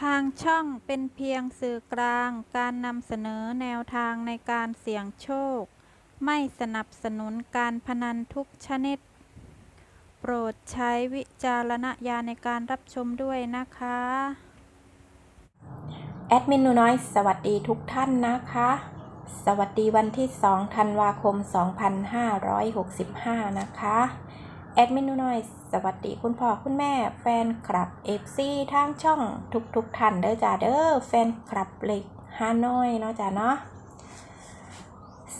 ทางช่องเป็นเพียงสื่อกลางการนำเสนอแนวทางในการเสี่ยงโชค ไม่สนับสนุนการพนันทุกชนิด โปรดใช้วิจารณญาณในการรับชมด้วยนะคะ แอดมินหนูน้อยสวัสดีทุกท่านนะคะ สวัสดีวันที่ 2 ธันวาคม 2565 นะคะ แอดมินหนูน้อย สวัสดีคุณพ่อคุณแม่ แฟนคลับ FC ทางช่องทุกๆทท่านเด้อจ้าเด้อแฟนคลับเล็กฮานอยเนาะจ้าเนาะ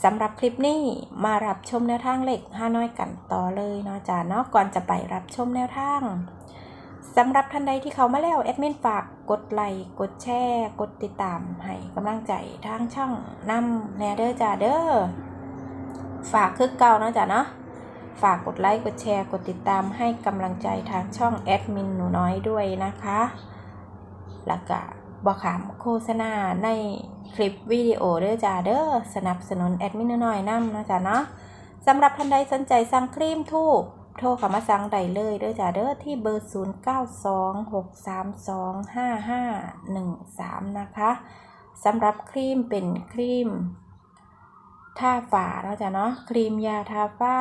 สำหรับคลิปนี้มารับชมแนวทางเล็กฮานอยกันต่อเลยเนาะจ้าเนาะก่อนจะไปรับชมแนวทางสำหรับท่านใดที่เขามาแล้วแอดมินฝากกดไลค์กดแชร์กดติดตามให้กำลังใจทางช่องนำแนเดอร์จ้าเด้อฝากคือเก่าเนาะจ้ะเนาะ ฝากกดไลค์ กดแชร์ กดติดตามให้กำลังใจทางช่องแอดมินหนูน้อยด้วยนะคะ แล้วก็บอขามโฆษณาในคลิปวิดีโอเด้อจ้าเด้อสนับสนุนแอดมินหนูน้อยนำนะจ้ะเนาะสำหรับท่านใดสนใจสั่งครีมทูบโทรเข้ามาสั่งได้เลยเด้อจ้าเด้อที่เบอร์ 0926325513 นะคะสำหรับครีมเป็นครีมทาฝ้าเนาะจ้ะเนาะครีมยาทาฝ้า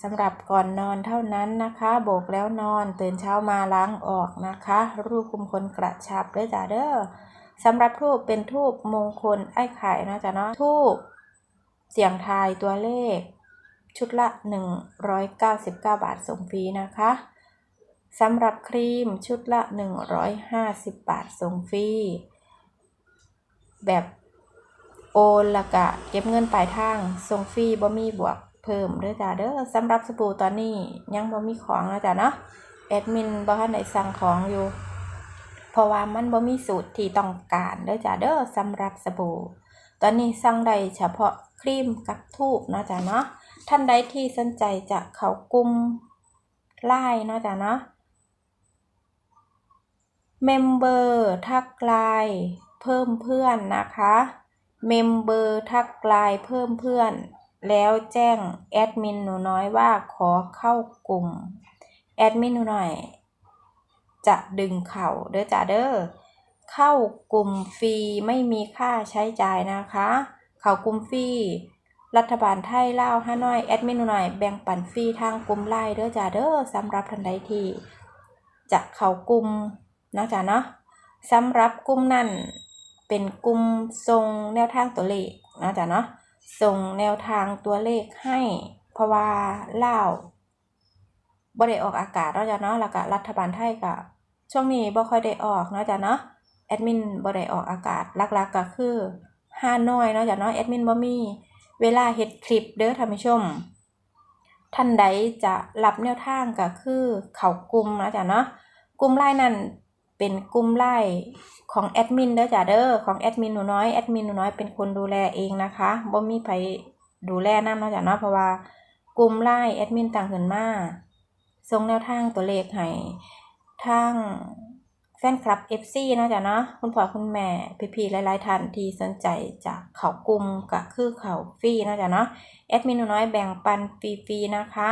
สำหรับก่อนนอนเท่านั้นนะคะโบกแล้วนอนตื่นเช้ามาล้างออกนะคะ รูปคุมขนกระชับเด้อจ้าเด้อสำหรับทูบเป็นทูบมงคลไอ้ไข่นะจ้ะเนาะทูบเสียงทายตัวเลข ชุดละ 199 บาทส่งฟรีนะคะสำหรับครีมชุดละ 150 บาทส่งฟรีแบบโอนละกะ เก็บเงินปลายทางส่งฟรีบ่มีบวก พิ่มเด้อจ้าเด้อสำหรับสบู่ตอนนี้ยังบ่มีของนะจ้ะเนาะแอดมินบ่ทันได้สั่งของอยู่ เพราะว่ามันบ่มีสูตรที่ต้องการเด้อจ้าเด้อสำหรับสบู่ ตอนนี้สั่งได้เฉพาะครีมกับทูบนะจ้ะเนาะท่านใดที่สนใจจะเข้ากลุ่มไลน์เนาะจ้ะเนาะเมมเบอร์ทักไลน์เพิ่มเพื่อนนะคะ เมมเบอร์ทักไลน์เพิ่มเพื่อน แล้วแจ้งแอดมินหนูน้อยว่าขอเข้ากลุ่ม แอดมินหนูน้อย จะดึงเข่าเด้อจ้าเด้อเข้ากลุ่มฟรีไม่มีค่าใช้จ่ายนะคะ เข้ากลุ่มฟรีรัฐบาลไทยเล่าวฮานอยแอดมินหน่อยแบ่งปันฟรีทางกลุ่มไลน์เด้อจ้าเด้อสำหรับท่านใดที่จะเข้ากลุ่มนะจ้าเนาะสำหรับกลุ่มนั้นเป็นกลุ่มทรงแนวทางตัวเลขนะจ้าเนาะ ส่งแนวทางตัวเลขให้ เพราะว่าลาบ่ได้ออกอากาศเนาะจ้าเนาะแล้วก็รัฐบาลไทยก็ช่วงนี้บ่ค่อยได้ออกเนาะจ้าเนาะแอดมินบ่ได้ออกอากาศหลักๆก็คือฮานอยเนาะจ้าเนาะแอดมินบ่มีเวลาเฮ็ดคลิปเด้อท่านผู้ชม ท่านใดจะรับแนวทางก็คือ เขากลุ่มนะจ๊ะเนาะกลุ่มไลน์นั่น เป็นกลุ่มไลน์ของแอดมินเด้อจ้ะเด้อของแอดมินหนูน้อยแอดมินหนูน้อยเป็นคนดูแลเองนะคะบ่มีไผดูแลน้ำเนาะจ้ะเนาะเพราะว่ากลุ่มไลน์แอดมินต่างขึ้นมาส่งแนวทางตัวเลขให้ทางแฟนคลับ FC เนาะจ้ะเนาะคุณพ่อคุณแม่พี่ๆหลายๆท่านที่สนใจจะเขากลุ่มก็คือเขาฟรีเนาะจ้ะเนาะแอดมินหนูน้อยแบ่งปันฟรีๆนะคะ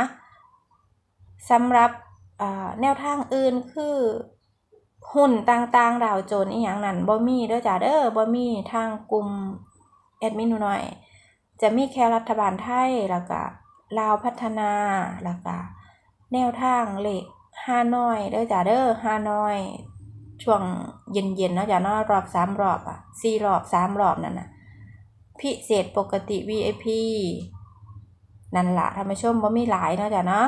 สำหรับแนวทางอื่นคือ หุ้นต่างๆดาวโจนอีหยังนั่นบ่มีเด้อจ้ะเด้อบ่มีทางกลุ่มแอดมินหนูน้อย จะมีแค่รัฐบาลไทยแล้วก็ลาวพัฒนาแล้วก็แนวทางเลขฮานอยเด้อจ้ะเด้อฮานอย ช่วงเย็นๆเนาะจ้ะเนาะรอบสามรอบอะสี่รอบสามรอบนั่นน่ะพิเศษปกติ VIP นั่นละท่านผู้ชมว่มีหลายเนาะจ้ะเนาะ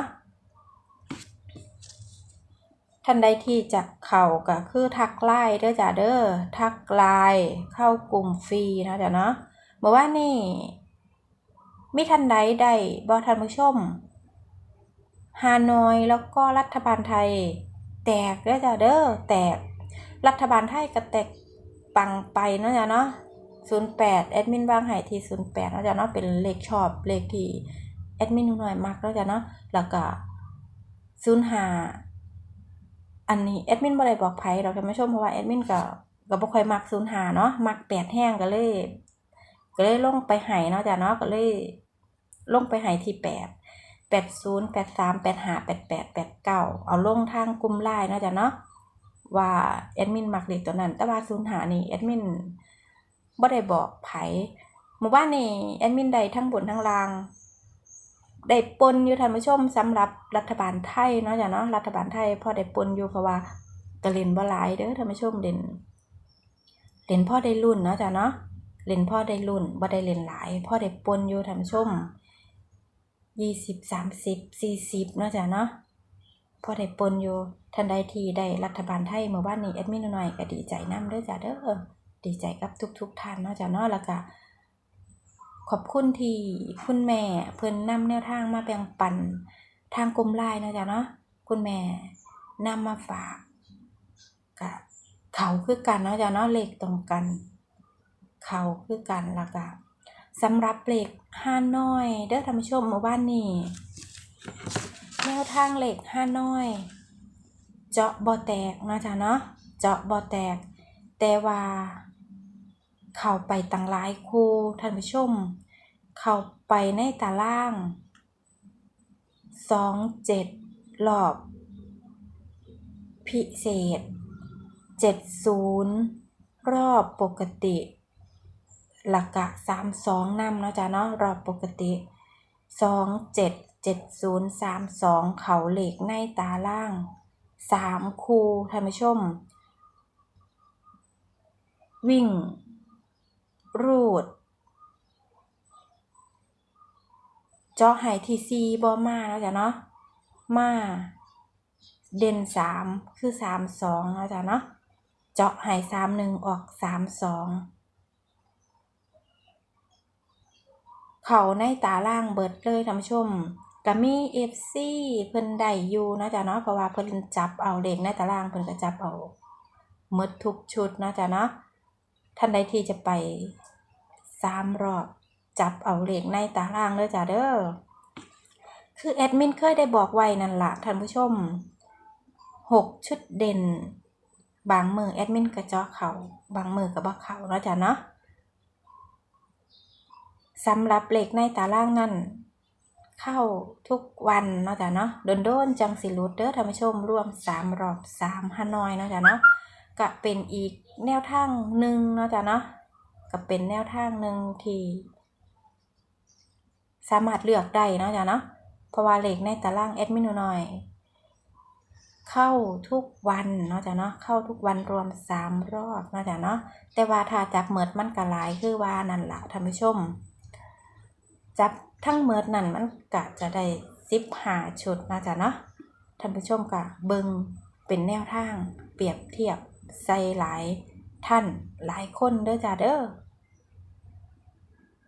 ท่านใดที่จะเข้าก็คือทักไลน์เด้อจ้ะเด้อทักไลน์เข้ากลุ่มฟรีนะจ้ะเนาะเมื่อวานี่มีท่านใดได้บ่ท่านผู้ชมฮานอยแล้วก็รัฐบาลไทย แตกเด้อจ้ะเด้อแตก รัฐบาลไทยก็แตกปังไปเนาะจ้ะเนาะ08แปดแอดมินวางให้ที่08เนาะจ้ะเนาะเป็นเลขชอบเลขที่แอดมินหน่อยมักเนาะจ้ะเนาะแล้วก็05 อันนี้แอดมินบ่ได้บอกไผดอกท่านผู้ชมเพราะว่าแอดมินก็ก็บ่ค่อยมัก05เนาะมัก8แห้งก็เลย ก็เลยลงไปให้เนาะจ้ะเนาะก็เลยลงไปให้ที่8 80 83 85 88 89เก้าเอาลงทางกลุ่มไลน์เนาะจ้ะเนาะว่าแอดมินมักเลขตัวนั้น แต่ว่าศูนย์หานี่แอดมินบ่ได้บอกไผเมื่อวานนี่แอดมินได้ทั้งบนทั้งล่าง ได้ปนอยู่ท่านผู้ชมสำหรับรัฐบาลไทยเนาะจ้ะเนาะรัฐบาลไทยพอได้ปนอยู่เพราะว่ากระเล่นบ่หลายเด้อท่านผู้ชมเล่นเล่นพ่อได้รุ่นเนาะจ้ะเนาะเล่นพ่อได้รุ่นบ่ได้เล่นหลายพ่อได้ปนอยู่ท่านผู้ชมยี่สิบสามสิบสี่สิบเนาะจ้ะเนาะพ่อได้ปนอยู่ทันใดที่ได้รัฐบาลไทยเมื่อวานนี้แอดมินหน่อยก็ดีใจนํเด้อจ้ะเด้อดีใจกับทุกๆท่านเนาะจ้ะเนาะแล้วก็ ขอบคุณที่คุณแม่เพิ่นนำแนวทางมาแบ่งปันทางกลมไลน์นะจ๊ะเนาะคุณแม่นำมาฝากกับเขาคือกันเนาะจ๊ะเนาะเลขตรงกัน เขาคือกันล้วก็สำหรับเลขห้าน้อย เด้อท่านผู้ชมเมื่อวานนี้แนวทางเลขห้าน้อย เจาะบ่แตกนะจ๊ะเนาะเจาะบ่แตก แต่ว่าเข้าไปต่างหลายคู่ท่านผู้ชม เข้าไปในตารางสองเจ็ดรอบ พิเศษเจ็ดศูนย์รอบปกติหลักกะสามสองนำเนาะจ๊ะเนาะรอบปกติสองเจ็ดเจ็ดศูนย์สามสองเขาเหล็กในตาล่างสามคูท่านผู้ชม วิ่ง รูด เจาะไห้ทีซีบอมาแล้วจ้ะเนาะมาเด่นสามคือสามสองแล้วจ้ะเนาะเจาะไห้สามหนึ่งออกสามสองเขาในตาล่างเบิดเลยท่านผู้ชมก็มีเอฟซีเพิ่นได้อยู่นะจ้ะเนาะเพราะว่าเพิ่นจับเอาเลขในตารางเพิ่นก็จับเอาหมดทุกชุดนะจ้ะเนาะท่านใดที่จะไปสามรอบ จับเอาเลขในตารางเลยจ้ะเด้อ คือแอดมินเคยได้บอกไว้นั่นละท่านผู้ชมหกชุดเด่น บางมือแอดมินกระจาะเขาบางมือกับบ่เขาเนาะจ้ะเนาะสำหรับเลขในตารางนั่นเข้าทุกวันเนาะจ้ะเนาะโดนโดนจังสิรุดเด้อท่านผู้ชมรวมสามรอบสามฮานอยเนาะจ้ะเนาะก็เป็นอีกแนวทางหนึ่งเนาะจ้ะเนาะก็เป็นแนวทางหนึ่งที่ สามารถเลือกได้นะจ้ะเนาะเพราะว่าเลขในตารางแอดมินหน่อย เข้าทุกวันเนาะจ้ะเนาะเข้าทุกวันรวมสามรอบเนาะจ้ะเนาะแต่ว่าถ้าจับเมิดมันก็หลายคือว่านั่นละท่านผู้ชม จับทั้งเมิดนั่นมันก็จะได้สิบหาชุดเนาะจ้ะเนาะท่านผู้ชมก็เบิงเป็นแนวทาง เปรียบเทียบใส่หลายท่านหลายคนเด้อจ้าเด้อ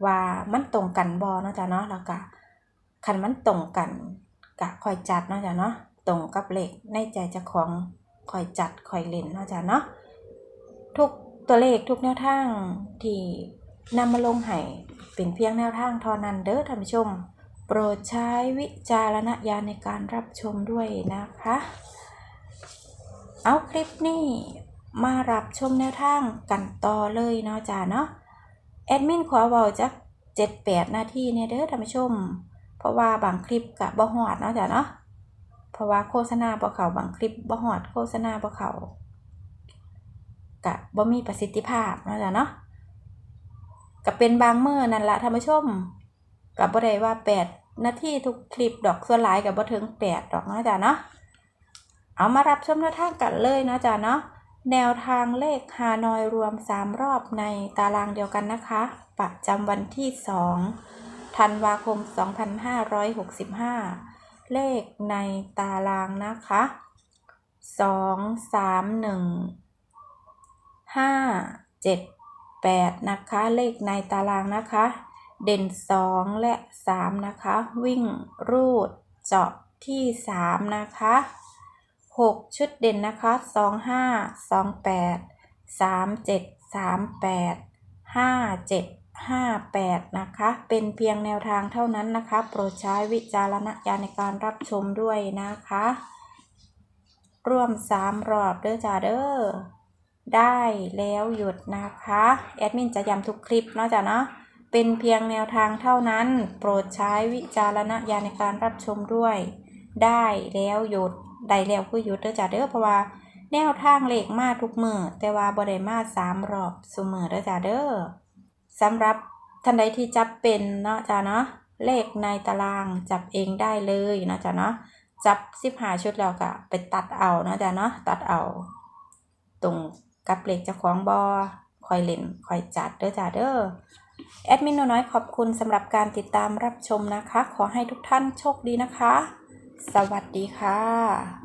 ว่ามันตรงกันบอเนาะจ้าเนาะแล้วก็คันมันตรงกันกะคอยจัดเนาะจ้าเนาะตรงกับเลขในใจเจ้าของคอยจัดคอยเล่นเนาะจ้าเนาะทุกตัวเลขทุกแนวทางที่นำมาลงให้เป็นเพียงแนวทางท่านั้นเด้อท่านผู้ชม โปรดใช้วิจารณญาณในการรับชมด้วยนะคะ เอาคลิปนี้มารับชมแนวทางกันต่อเลยเนาะจ้าเนาะแอดมินขอเว้าจัก เจ็ดแปดนาทีเนี่ยเด้อท่านผู้ชม เพราะว่าบางคลิปกะบ่ฮอดเนาะจ้าเนาะเพราะว่าโฆษณาบ่เขาบางคลิปบ่ฮอดโฆษณาบ่เขากะบ่มีประสิทธิภาพเนาะจ้าเนาะก็เป็นบางเมื้อนั่นละท่านผู้ชมกับบ่ได้ว่าแปดนาทีทุกคลิปดอกส่วนหลายกับบ่ถึงแปดดอกเนาะจ้าเนาะเอามารับชมแนวทางกันเลยเนาะจ๊ะเนาะแนวทางเลขฮานอยรวม 3 รอบในตารางเดียวกันนะคะ ประจำวันที่ 2 ธันวาคม 2565 เลขในตารางนะคะ 2 3 1 5 7 8 นะคะ เลขในตารางนะคะ เด่น 2 และ 3 นะคะ วิ่งรูดเจาะที่ 3 นะคะหกชุดเด่นนะคะสองห้าสองแป ดสามเจ็ดสามแปดห้าแปดนะคะ เป็นเพียงแนวทางเท่านั้นนะคะ โปรดใช้วิจารณญาณในการรับชมด้วยนะคะ ร่วมสามรอบเด้อจ้าเด้อ ได้แล้วหยุดนะคะ แอดมินจะย้ำทุกคลิปเนาะจ้ะเนาะ เป็นเพียงแนวทางเท่านั้น โปรดใช้วิจารณญาณในการรับชมด้วย ได้แล้วหยุด ได้แล้วคือหยุดเด้อจ้าเด้อ เพราะว่าแนวทางเลขมาทุกมือแต่ว่าบ่ได้มาสามรอบซุมือเด้อจ้าเด้อ สำหรับท่านใดที่จับเป็นเนาะจ้าเนาะเลขในตารางจับเองได้เลยเนาะจ้าเนาะจับสิบหาชุดแล้วก็ไปตัดเอาเนาะจ้าเนาะตัดเอา ตรงกับเลขเจ้าของบอคอยเล่นคอยจัดเด้อจ้าเด้อแอดมินน้อยขอบคุณสำหรับการติดตามรับชมนะคะ ขอให้ทุกท่านโชคดีนะคะ สวัสดีค่ะ